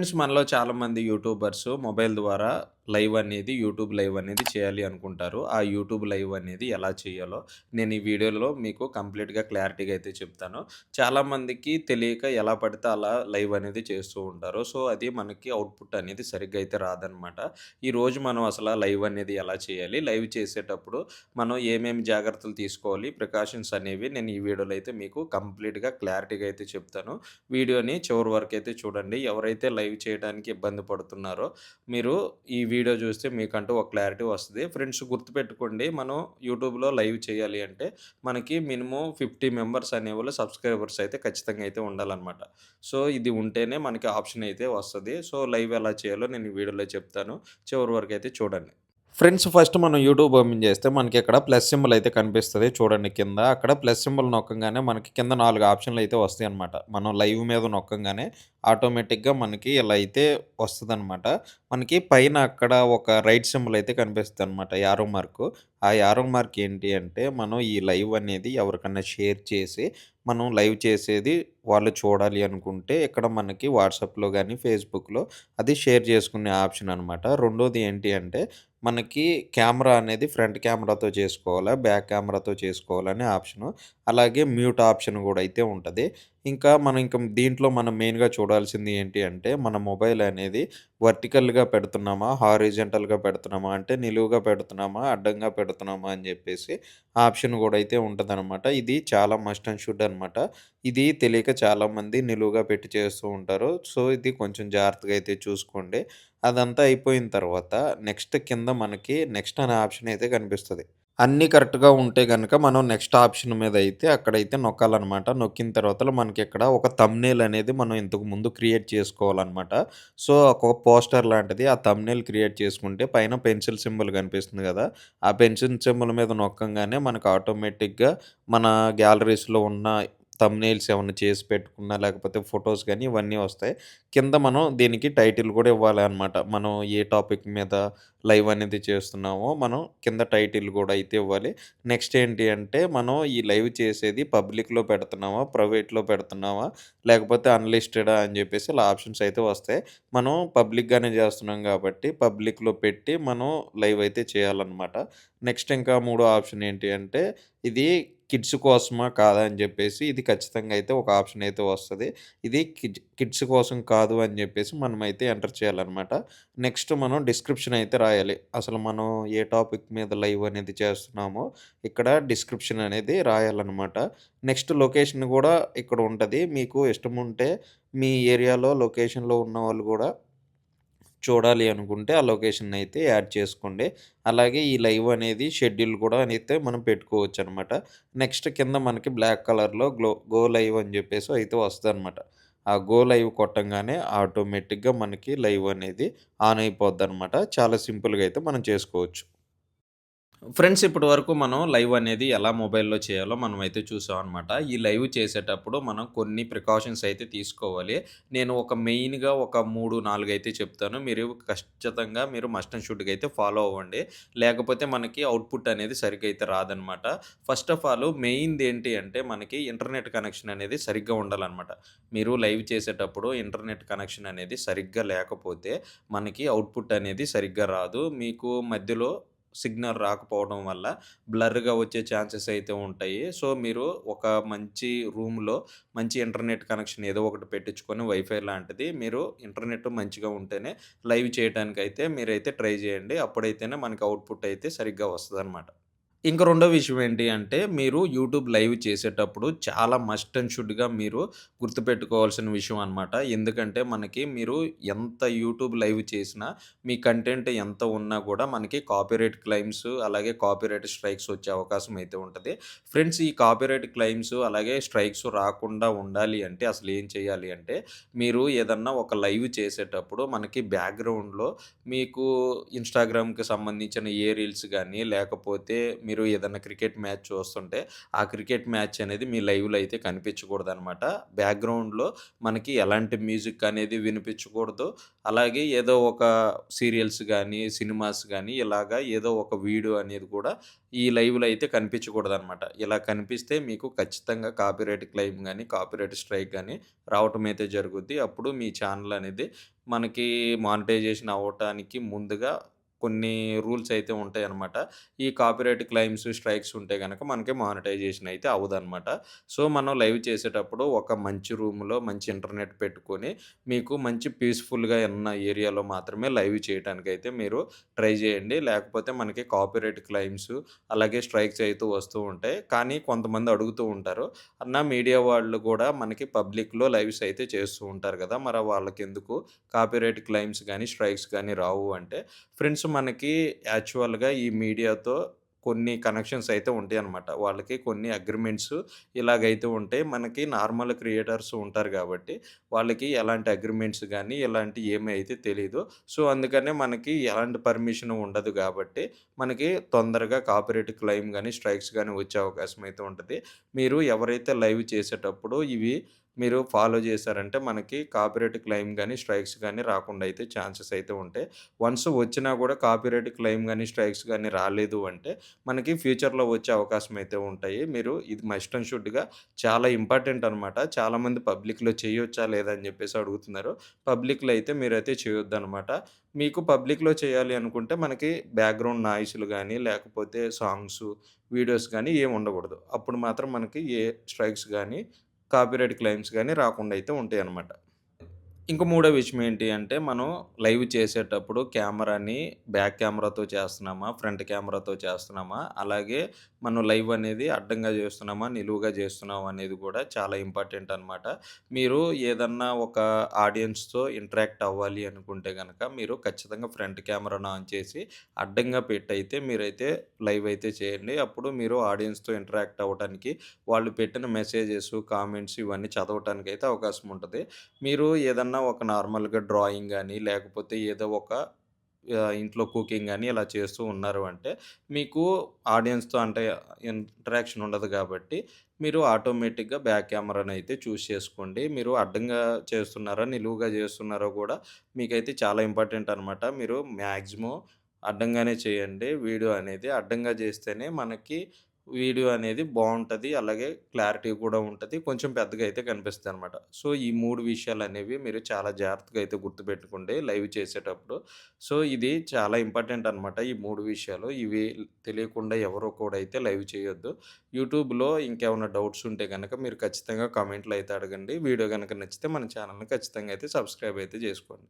Friends మనలో చాలామంది YouTubers mobile ద్వారా లైవ్ అనేది యూట్యూబ్ లైవ్ అనేది చేయాలి అనుకుంటారు. ఆ యూట్యూబ్ లైవ్ అనేది ఎలా చేయాలో నేను ఈ వీడియోలో మీకు కంప్లీట్‌గా క్లారిటీగా అయితే చెప్తాను. చాలామందికి తెలియక ఎలా పడితే అలా లైవ్ అనేది చేస్తూ ఉంటారు. సో, అది మనకి అవుట్‌పుట్ అనేది సరిగ్గా అయితే రాదనమాట. ఈరోజు మనం అసలు లైవ్ అనేది ఎలా చేయాలి? లైవ్ చేసేటప్పుడు మనం ఏమేమి జాగ్రత్తలు తీసుకోవాలి? ప్రికాషన్స్ అనేవి నేను ఈ వీడియోలో అయితే మీకు కంప్లీట్‌గా క్లారిటీగా అయితే చెప్తాను. వీడియోని చివరి వరకు అయితే చూడండి. ఎవరైతే లైవ్ చేయడానికి ఇబ్బంది పడుతున్నారో మీరు ఈ వీడియో వీడియో చూస్తే మీకంటూ ఒక క్లారిటీ వస్తుంది ఫ్రెండ్స్ గుర్తుపెట్టుకోండి మనం యూట్యూబ్‌లో లైవ్ చేయాలి అంటే మనకి మినిమం ఫిఫ్టీ మెంబర్స్ అనేవాళ్ళు సబ్స్క్రైబర్స్ అయితే ఖచ్చితంగా అయితే ఉండాలన్నమాట సో, ఇది ఉంటేనే మనకి ఆప్షన్ అయితే వస్తుంది సో, లైవ్ ఎలా చేయాలో నేను వీడియోలో చెప్తాను. చివరి వరకు అయితే చూడండి. ఫ్రెండ్స్ ఫస్ట్ మనం యూట్యూబ్ ఓపెన్ చేస్తే మనకి ఇక్కడ ప్లస్ సింబల్ అయితే కనిపిస్తుంది చూడండి కింద. అక్కడ ప్లస్ సింబల్ నొక్కంగానే మనకి కింద నాలుగు ఆప్షన్‌లు అయితే వస్తాయి అనమాట మనం లైవ్ మీద నొక్కంగానే ఆటోమేటిక్‌గా మనకి ఇలా అయితే వస్తుంది అనమాట మనకి పైన అక్కడ ఒక రైట్ సింబల్ అయితే కనిపిస్తుంది అనమాట యారో మార్కు. ఆ యారో మార్క్ ఏంటి అంటే మనం ఈ లైవ్ అనేది ఎవరికన్నా షేర్ చేసి మనం లైవ్ చేసేది వాళ్ళు చూడాలి అనుకుంటే ఇక్కడ మనకి వాట్సాప్‌లో కానీ ఫేస్‌బుక్‌లో అది షేర్ చేసుకునే ఆప్షన్ అనమాట. రెండోది ఏంటి అంటే మనకి కెమెరా అనేది ఫ్రంట్ కెమెరాతో చేసుకోవాలా, బ్యాక్ కెమెరాతో చేసుకోవాలనే ఆప్షను. అలాగే మ్యూట్ ఆప్షన్ కూడా అయితే ఉంటుంది ఇంకా మనం ఇంకా దీంట్లో మనం మెయిన్‌గా చూడాల్సింది ఏంటి అంటే మన మొబైల్ అనేది వర్టికల్‌గా పెడుతున్నామా, హారిజెంటల్గా పెడుతున్నామా అంటే నిలువుగా పెడుతున్నామా, అడ్డంగా పెడుతున్నామా అని చెప్పేసి ఆప్షన్ కూడా అయితే ఉంటదనమాట. ఇది చాలా మస్ట్ అండ్ షుడ్ అనమాట. ఇది తెలియక చాలామంది నిలువుగా పెట్టి చేస్తూ ఉంటారు. సో, ఇది కొంచెం జాగ్రత్తగా అయితే చూసుకోండి. అదంతా అయిపోయిన తర్వాత నెక్స్ట్ కింద మనకి నెక్స్ట్ అనే ఆప్షన్ అయితే కనిపిస్తుంది అన్నీ కరెక్ట్‌గా ఉంటే గనక మనం నెక్స్ట్ ఆప్షన్ మీద అయితే అక్కడైతే నొక్కాలనమాట. నొక్కిన తర్వాతల మనకి ఇక్కడ ఒక థంబ్‌నెయిల్ అనేది మనం ఇంతకు ముందు క్రియేట్ చేసుకోవాలనమాట. సో, ఒక పోస్టర్ లాంటిది ఆ థంబ్‌నెయిల్ క్రియేట్ చేసుకుంటే పైన పెన్సిల్ సింబల్ కనిపిస్తుంది గదా! ఆ పెన్సిల్ సింబల్ మీద నొక్కంగానే మనకు ఆటోమేటిక్‌గా మన గ్యాలరీస్‌లో ఉన్న థంబ్‌నెయిల్స్ ఏమైనా చేసి పెట్టుకున్నా లేకపోతే ఫొటోస్ కానీ ఇవన్నీ వస్తాయి. కింద మనం దీనికి టైటిల్ కూడా ఇవ్వాలి అనమాట మనం ఏ టాపిక్ మీద లైవ్ అనేది చేస్తున్నామో మనం కింద టైటిల్ కూడా అయితే ఇవ్వాలి. నెక్స్ట్ ఏంటి అంటే మనం ఈ లైవ్ చేసేది పబ్లిక్‌లో పెడుతున్నామా, ప్రైవేట్‌లో పెడుతున్నామా, లేకపోతే అన్‌లిస్టెడా అని చెప్పేసి ఇలా ఆప్షన్స్ అయితే వస్తాయి. మనం పబ్లిక్‌గానే చేస్తున్నాం కాబట్టి పబ్లిక్‌లో పెట్టి మనం లైవ్ అయితే చేయాలన్నమాట నెక్స్ట్ ఇంకా మూడో ఆప్షన్ ఏంటి అంటే ఇది కిడ్స్ కోసమా కాదా అని చెప్పేసి ఇది ఖచ్చితంగా అయితే ఒక ఆప్షన్ అయితే వస్తుంది ఇది కిడ్ కిడ్స్ కోసం కాదు అని జెప్పేసి మనమైతే ఎంటర్ చేయాలన్నమాట నెక్స్ట్ మనం డిస్క్రిప్షన్ అయితే రాయాలి. అసలు మనం ఏ టాపిక్ మీద లైవ్ అనేది చేస్తున్నామో ఇక్కడ డిస్క్రిప్షన్ అనేది రాయాలనమాట. నెక్స్ట్ లొకేషన్ కూడా ఇక్కడ ఉంటుంది మీకు ఇష్టం ఉంటే మీ ఏరియాలో లొకేషన్‌లో ఉన్న వాళ్ళు కూడా చూడాలి అనుకుంటే ఆ లొకేషన్ అయితే యాడ్ చేసుకోండి. అలాగే ఈ లైవ్ అనేది షెడ్యూల్ కూడా అయితే మనం పెట్టుకోవచ్చు అనమాట నెక్స్ట్ కింద మనకి బ్లాక్ కలర్‌లో గ్లో గో లైవ్ అని చెప్పేసి అయితే వస్తదనమాట. ఆ గో లైవ్ కొట్టంగానే ఆటోమేటిక్‌గా మనకి లైవ్ అనేది ఆన్ అయిపోద్దనమాట. చాలా సింపుల్‌గా అయితే మనం చేసుకోవచ్చు. ఫ్రెండ్స్ ఇప్పటి వరకు మనం లైవ్ అనేది ఎలా మొబైల్‌లో చేయాలో మనమైతే చూసామనమాట. ఈ లైవ్ చేసేటప్పుడు మనం కొన్ని ప్రికాషన్స్ అయితే తీసుకోవాలి. నేను ఒక మెయిన్‌గా ఒక 3, 4 అయితే చెప్తాను. మీరు ఖచ్చితంగా మీరు మస్ట్ అండ్ షుడ్‌గా అయితే ఫాలో అవ్వండి. లేకపోతే మనకి అవుట్‌పుట్ అనేది సరిగ్గా అయితే రాదనమాట. ఫస్ట్ ఆఫ్ ఆల్ మెయిన్‌ది ఏంటి అంటే మనకి ఇంటర్నెట్ కనెక్షన్ అనేది సరిగ్గా ఉండాలన్నమాట మీరు లైవ్ చేసేటప్పుడు ఇంటర్నెట్ కనెక్షన్ అనేది సరిగ్గా లేకపోతే మనకి అవుట్‌పుట్ అనేది సరిగ్గా రాదు. మీకు మధ్యలో సిగ్నల్ రాకపోవడం వల్ల బ్లర్‌గా వచ్చే ఛాన్సెస్ అయితే ఉంటాయి. సో, మీరు ఒక మంచి రూమ్‌లో మంచి ఇంటర్నెట్ కనెక్షన్ ఏదో ఒకటి పెట్టించుకొని వైఫై లాంటిది మీరు ఇంటర్నెట్ మంచిగా ఉంటేనే లైవ్ చేయటానికైతే మీరైతే ట్రై చేయండి. అప్పుడైతేనే మనకి అవుట్‌పుట్ అయితే సరిగ్గా వస్తదనమాట. ఇంక రెండో విషయం ఏంటి అంటే మీరు యూట్యూబ్ లైవ్ చేసేటప్పుడు చాలా మస్ట్ అండ్ షుడ్‌గా మీరు గుర్తుపెట్టుకోవాల్సిన విషయం అనమాట. ఎందుకంటే మనకి మీరు ఎంత యూట్యూబ్ లైవ్ చేసినా మీ కంటెంట్ ఎంత ఉన్నా కూడా మనకి కాపీరైట్ క్లైమ్స్ అలాగే కాపీరైట్ స్ట్రైక్స్ వచ్చే అవకాశం అయితే ఉంటుంది ఫ్రెండ్స్ ఈ కాపీరైట్ క్లైమ్స్ అలాగే స్ట్రైక్స్ రాకుండా ఉండాలి అంటే అసలు ఏం చేయాలి అంటే మీరు ఏదన్నా ఒక లైవ్ చేసేటప్పుడు మనకి బ్యాక్‌గ్రౌండ్‌లో మీకు ఇన్‌స్టాగ్రామ్‌కి సంబంధించిన ఏ రీల్స్ కానీ లేకపోతే మీరు ఏదైనా క్రికెట్ మ్యాచ్ చూస్తుంటే, ఆ క్రికెట్ మ్యాచ్ అనేది మీ లైవ్‌లో అయితే కనిపించకూడదనమాట. బ్యాక్‌గ్రౌండ్‌లో మనకి ఎలాంటి మ్యూజిక్ అనేది వినిపించకూడదు. అలాగే ఏదో ఒక సీరియల్స్ కానీ సినిమాస్ కానీ ఇలాగా ఏదో ఒక వీడియో అనేది కూడా ఈ లైవ్‌లో అయితే కనిపించకూడదు అనమాట ఇలా కనిపిస్తే మీకు ఖచ్చితంగా కాపీరైట్ క్లెయిమ్ కానీ కాపీరైట్ స్ట్రైక్ కానీ రావటం అయితే జరుగుద్ది. అప్పుడు మీ ఛానల్ అనేది మనకి మానిటైజేషన్ అవ్వటానికి ముందుగా కొన్ని రూల్స్ అయితే ఉంటాయన్నమాట. ఈ కాపీరైట్ క్లైమ్స్ స్ట్రైక్స్ ఉంటే కనుక మనకి మానిటైజేషన్ అయితే అవ్వదన్నమాట సో, మనం లైవ్ చేసేటప్పుడు ఒక మంచి రూమ్‌లో మంచి ఇంటర్నెట్ పెట్టుకొని, మీకు మంచి పీస్‌ఫుల్‌గా ఉన్న ఏరియాలో మాత్రమే లైవ్ చేయటానికైతే మీరు ట్రై చేయండి. లేకపోతే మనకి కాపీరైట్ క్లైమ్స్ అలాగే స్ట్రైక్స్ అయితే వస్తూ ఉంటాయి. కానీ కొంతమంది అడుగుతూ ఉంటారు. అన్న మీడియా వాళ్ళు కూడా మనకి పబ్లిక్‌లో లైవ్స్ అయితే చేస్తూ ఉంటారు కదా! మరి వాళ్ళకెందుకు కాపీరైట్ క్లైమ్స్ కానీ స్ట్రైక్స్ కానీ రావు అంటే, ఫ్రెండ్స్ మనకి యాక్చువల్‌గా ఈ మీడియాతో కొన్ని కనెక్షన్స్ అయితే ఉంటాయి అనమాట వాళ్ళకి కొన్ని అగ్రిమెంట్స్ ఇలాగైతే ఉంటాయి. మనకి నార్మల్ క్రియేటర్స్ ఉంటారు కాబట్టి వాళ్ళకి ఎలాంటి అగ్రిమెంట్స్ కానీ ఎలాంటి ఏమి అయితే తెలియదు సో, అందుకనే మనకి ఎలాంటి పర్మిషన్ ఉండదు కాబట్టి మనకి తొందరగా కాపీరైట్ క్లెయిమ్ కానీ స్ట్రైక్స్ కానీ వచ్చే అవకాశం అయితే ఉంటుంది. మీరు ఎవరైతే లైవ్ చేసేటప్పుడు ఇవి మీరు ఫాలో చేశారంటే మనకి కాపీరైట్ క్లెయిమ్ కానీ స్ట్రైక్స్ కానీ రాకుండా అయితే ఛాన్సెస్ అయితే ఉంటాయి. వన్స్ వచ్చినా కూడా కాపీరైట్ క్లెయిమ్ కానీ స్ట్రైక్స్ కానీ రాలేదు అంటే, మనకి ఫ్యూచర్‌లో వచ్చే అవకాశం అయితే ఉంటాయి. మీరు ఇది మస్ట్ అండ్ షుడ్‌గా చాలా ఇంపార్టెంట్ అనమాట. చాలామంది పబ్లిక్‌లో చేయొచ్చా లేదా అని చెప్పేసి అడుగుతున్నారు. పబ్లిక్‌లో అయితే మీరైతే చేయొద్దనమాట. మీకు పబ్లిక్‌లో చేయాలి అనుకుంటే మనకి బ్యాక్‌గ్రౌండ్ నాయిస్‌లు కానీ లేకపోతే సాంగ్స్ వీడియోస్ కానీ ఏమి ఉండకూడదు. అప్పుడు మాత్రం మనకి ఏ స్ట్రైక్స్ కానీ కాపీరైట్ క్లెయిమ్స్ కానీ రాకుండా అయితే ఉంటాయి అన్నమాట ఇంకో మూడో విషయం ఏంటి అంటే, మనం లైవ్ చేసేటప్పుడు కెమెరాని బ్యాక్ కెమెరాతో చేస్తున్నామా, ఫ్రంట్ కెమెరాతో చేస్తున్నామా, అలాగే మనం లైవ్ అనేది అడ్డంగా చేస్తున్నామా, నిలువుగా చేస్తున్నామా అనేది కూడా చాలా ఇంపార్టెంట్ అనమాట. మీరు ఏదన్నా ఒక ఆడియన్స్‌తో ఇంటరాక్ట్ అవ్వాలి అనుకుంటే కనుక మీరు ఖచ్చితంగా ఫ్రంట్ కెమెరాను ఆన్ చేసి, అడ్డంగా పెట్టయితే మీరైతే లైవ్ అయితే చేయండి. అప్పుడు మీరు ఆడియన్స్‌తో ఇంటరాక్ట్ అవ్వడానికి వాళ్ళు పెట్టిన మెసేజెస్, కామెంట్స్ ఇవన్నీ చదవటానికి అయితే అవకాశం ఉంటుంది మీరు ఏదన్నా ఒక నార్మల్‌గా డ్రాయింగ్ కానీ లేకపోతే ఏదో ఒక ఇంట్లో కుకింగ్ కానీ ఇలా చేస్తూ ఉన్నారు అంటే, మీకు ఆడియన్స్‌తో అంటే ఇంటరాక్షన్ ఉండదు కాబట్టి మీరు ఆటోమేటిక్‌గా బ్యాక్ కెమెరాను అయితే చూస్ చేసుకోండి. మీరు అడ్డంగా చేస్తున్నారా, నిలువుగా చేస్తున్నారో కూడా మీకైతే చాలా ఇంపార్టెంట్ అనమాట. మీరు మ్యాక్సిమం అడ్డంగానే చేయండి వీడియో అనేది. అడ్డంగా చేస్తేనే మనకి వీడియో అనేది బాగుంటుంది అలాగే క్లారిటీ కూడా ఉంటుంది కొంచెం పెద్దగా అయితే కనిపిస్తుంది అనమాట సో, ఈ మూడు విషయాలు అనేవి మీరు చాలా జాగ్రత్తగా అయితే గుర్తుపెట్టుకోండి లైవ్ చేసేటప్పుడు. సో, ఇది చాలా ఇంపార్టెంట్ అనమాట. ఈ మూడు విషయాలు. ఇవి తెలియకుండా ఎవరు కూడా అయితే లైవ్ చేయొద్దు. యూట్యూబ్‌లో ఇంకేమైనా డౌట్స్ ఉంటే కనుక మీరు ఖచ్చితంగా కామెంట్లు అయితే అడగండి. వీడియో కనుక నచ్చితే మన ఛానల్ని ఖచ్చితంగా అయితే సబ్స్క్రైబ్ అయితే చేసుకోండి.